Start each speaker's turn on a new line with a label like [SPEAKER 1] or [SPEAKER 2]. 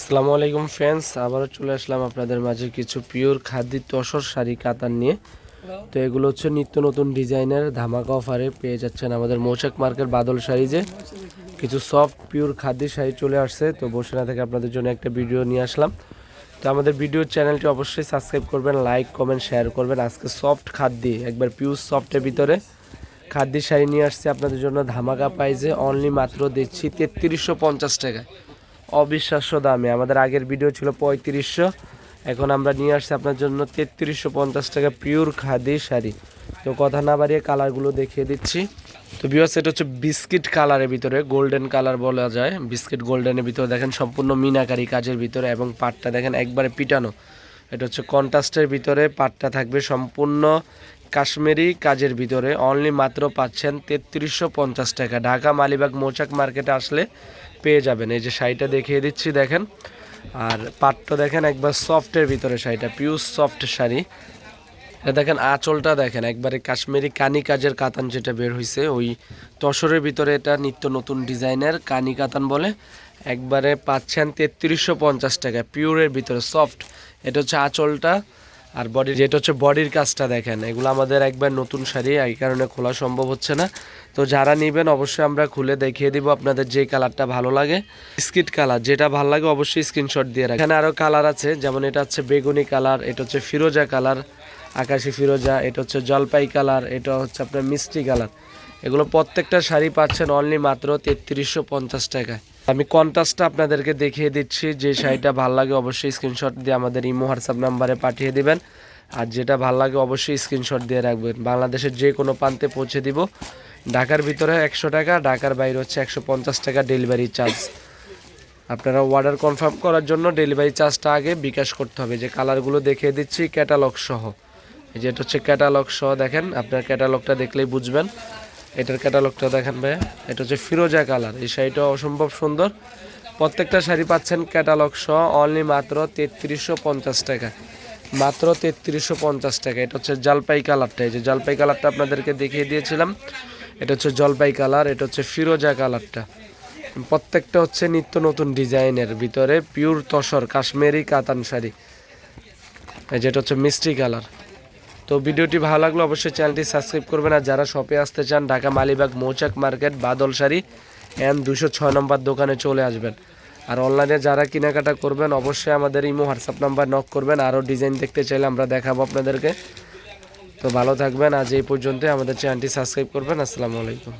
[SPEAKER 1] আসসালামু আলাইকুম ফ্রেন্ডস আবারও চলে আসলাম আপনাদের মাঝে কিছু পিওর খাদি তসর শাড়ি কাতান নিয়ে। তো এগুলো হচ্ছে নিত্য নতুন ডিজাইনের ধামাকা অফারে পেয়ে যাচ্ছেন আমাদের মৌচাক মার্কেট বাদল শাড়ি যে। কিছু সফট পিওর খাদি শাড়ি চলে আসছে তো বসে না থেকে আপনাদের জন্য একটা ভিডিও নিয়ে আসলাম। তো আমাদের ভিডিও চ্যানেলটি অবশ্যই সাবস্ক্রাইব করবেন লাইক কমেন্ট শেয়ার করবেন। আজকে সফট খাদ্যি একবার পিওর সফটের ভিতরে খাদ্যি শাড়ি নিয়ে আসছে আপনাদের জন্য ধামাকা প্রাইজে অনলি মাত্র দিচ্ছি তেত্রিশশো পঞ্চাশ টাকায়। অবিশ্বাস্য দামে। আমাদের আগের ভিডিও ছিল পঁয়ত্রিশশো। এখন আমরা নিয়ে আসছি আপনার জন্য তেত্রিশশো পঞ্চাশ টাকা পিওর খাদি শাড়ি। তো কথা না বাড়িয়ে কালারগুলো দেখিয়ে দিচ্ছি। তো বিয়স এটা হচ্ছে বিস্কিট কালারের ভিতরে গোল্ডেন কালার বলা যায়। বিস্কিট গোল্ডেনের ভিতরে দেখেন সম্পূর্ণ মিনাকারি কাজের ভিতরে এবং পাটটা দেখেন একবারে পিটানো। এটা হচ্ছে কন্ট্রাস্টের ভিতরে পাটটা থাকবে সম্পূর্ণ কাশ্মীরি কাজের ভিতরে অনলি মাত্র পাচ্ছেন তেত্রিশশো পঞ্চাশ টাকা। ঢাকা মালিবাগ মৌচাক মার্কেটে আসলে পেয়ে যাবেন। এই যে শাড়িটা দেখিয়ে দিচ্ছি, দেখেন। আর পাটটা দেখেন, একবার সফটের ভিতরে শাড়িটা পিউর সফট শাড়ি। দেখেন, আঁচলটা দেখেন, একবারে কাশ্মীরি কানি কাজের কাতান যেটা বের হয়েছে ওই তসরের ভিতরে এটা নিত্য নতুন ডিজাইনের কানি কাতান বলে। একবারে পাচ্ছেন তেত্রিশশো পঞ্চাশ টাকা পিওরের ভিতরে সফট এটা হচ্ছে আঁচলটা। আর বডির যেটা হচ্ছে বডির কাজটা দেখেন। এগুলো আমাদের একবার নতুন শাড়ি, এই কারণে খোলা সম্ভব হচ্ছে না। তো যারা নেবেন অবশ্যই আমরা খুলে দেখিয়ে দিব আপনাদের যে কালারটা ভালো লাগে। স্কিট কালার যেটা ভালো লাগে অবশ্যই স্ক্রিনশট দিয়ে রাখেন আরও কালার আছে, যেমন এটা হচ্ছে বেগুনি কালার এটা হচ্ছে ফিরোজা কালার আকাশি ফিরোজা, এটা হচ্ছে জলপাই কালার এটা হচ্ছে আপনার মিষ্টি কালার এগুলো প্রত্যেকটা শাড়ি পাচ্ছেন অনলি মাত্র তেত্রিশশো পঞ্চাশ টাকায়। আমি কন্ট্রাস্টটা আপনাদেরকে দেখিয়ে দিচ্ছি, যে শাড়িটা ভালো লাগে অবশ্যই স্ক্রিনশট দিয়ে আমাদের ইমো, হোয়াটসঅ্যাপ নাম্বারে পাঠিয়ে দিবেন। আর যেটা ভালো লাগে অবশ্যই স্ক্রিনশট দিয়ে রাখবেন। বাংলাদেশের যে কোনো প্রান্তে পৌঁছে দিব। ঢাকার ভিতরে একশো টাকা, ঢাকার বাইরে হচ্ছে একশো পঞ্চাশ টাকা ডেলিভারি চার্জ আপনারা অর্ডার কনফার্ম করার জন্য ডেলিভারি চার্জটা আগে বিকাশ করতে হবে। যে কালারগুলো দেখিয়ে দিচ্ছি ক্যাটালগ সহ। এই যে এটা হচ্ছে ক্যাটালগ সহ, দেখেন, আপনার ক্যাটালগটা দেখলেই বুঝবেন। এটার ক্যাটালগটা দেখেন ভাই এটা হচ্ছে ফিরোজা কালার। এই শাড়িটা অসম্ভব সুন্দর। প্রত্যেকটা শাড়ি পাচ্ছেন ক্যাটালগ সহ অনলি মাত্র তেত্রিশশো পঞ্চাশ টাকা। মাত্র তেত্রিশশো পঞ্চাশ টাকা। এটা হচ্ছে জলপাই কালারটা। এই যে জলপাই কালারটা আপনাদেরকে দেখিয়ে দিয়েছিলাম। এটা হচ্ছে জলপাই কালার, এটা হচ্ছে ফিরোজা কালারটা। প্রত্যেকটা হচ্ছে নিত্য নতুন ডিজাইনের ভিতরে পিওর তসর কাশ্মীরি কাতান শাড়ি। এই যেটা হচ্ছে মিষ্টি কালার। তো ভিডিওটি ভালো লাগল অবশ্যই চ্যানেলটি সাবস্ক্রাইব করবেন আর যারা শপে আসতে চান, ঢাকা মালিবাগ, মৌচাক মার্কেট বাদল শাড়ি এন দুশো ছয় নম্বর দোকানে চলে আসবেন। আর অনলাইনে যারা কেনাকাটা করবেন, অবশ্যই আমাদের ইমো হোয়াটসঅ্যাপ নাম্বার নক করবেন আরও ডিজাইন দেখতে চাইলে আমরা দেখাবো আপনাদেরকে। তো ভালো থাকবেন, আজ এই পর্যন্তই। আমাদের চ্যানেলটি সাবস্ক্রাইব করবেন। আসসালামু আলাইকুম।